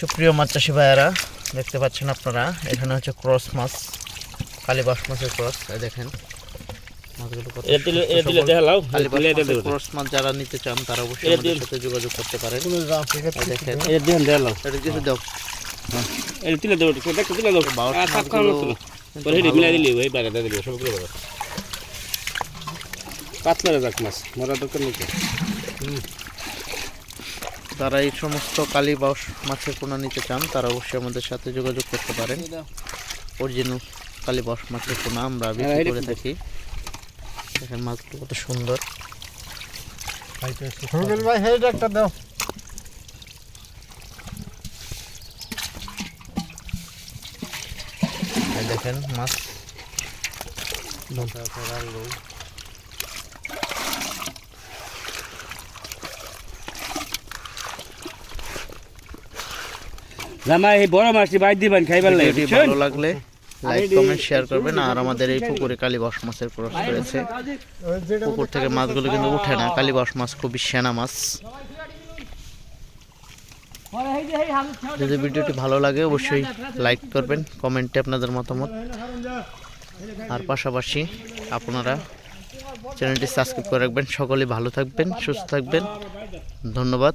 সুপ্রিয় মাছ চাষি ভাইয়ারা দেখতে পাচ্ছেন আপনারা এখানে হচ্ছে ক্রস মাছ কালীবাস মাছের ক্রস দেখেন। ক্রস মাছ যারা নিতে চান তারা অবশ্যই আমাদের সাথে যোগাযোগ করতে পারেন। দেখেন। এটা কিছু দাও। এটা দেবো দেবো। পরে হেঁটে মিলাই দিলি ওই দিলি পাতলা যাক মাছ মরা দরকার নেই তো। যারা এই সমস্ত কালীবাস মাছের পোনা নিতে চান তারা অবশ্যই আমাদের সাথে যোগাযোগ করতে পারেন। অরিজিনাল কালীবাস মাছের পোনা আমরা বিক্রি হ্যাঁ, করে থাকি। দেখেন মাছগুলো কত সুন্দর। ভাই হেড একটা দাও। দেখেন মাছ। জামাই এই বড় মাছটি বাইর দিবেন খাইবার লাগে ভালো লাগলে লাইক কমেন্ট শেয়ার করবেন। আর আমাদের এই পুকুরে কালীবাস মাছের ক্রস রয়েছে। পুকুর থেকে মাছগুলো কিন্তু উঠে না। কালীবাস মাছ খুবই সেনা মাছ। যদি ভিডিওটি ভালো লাগে অবশ্যই লাইক করবেন কমেন্টে আপনাদের মতামত। আর পাশাপাশি আপনারা চ্যানেলটি সাবস্ক্রাইব করে রাখবেন। সকলে ভালো থাকবেন সুস্থ থাকবেন। ধন্যবাদ।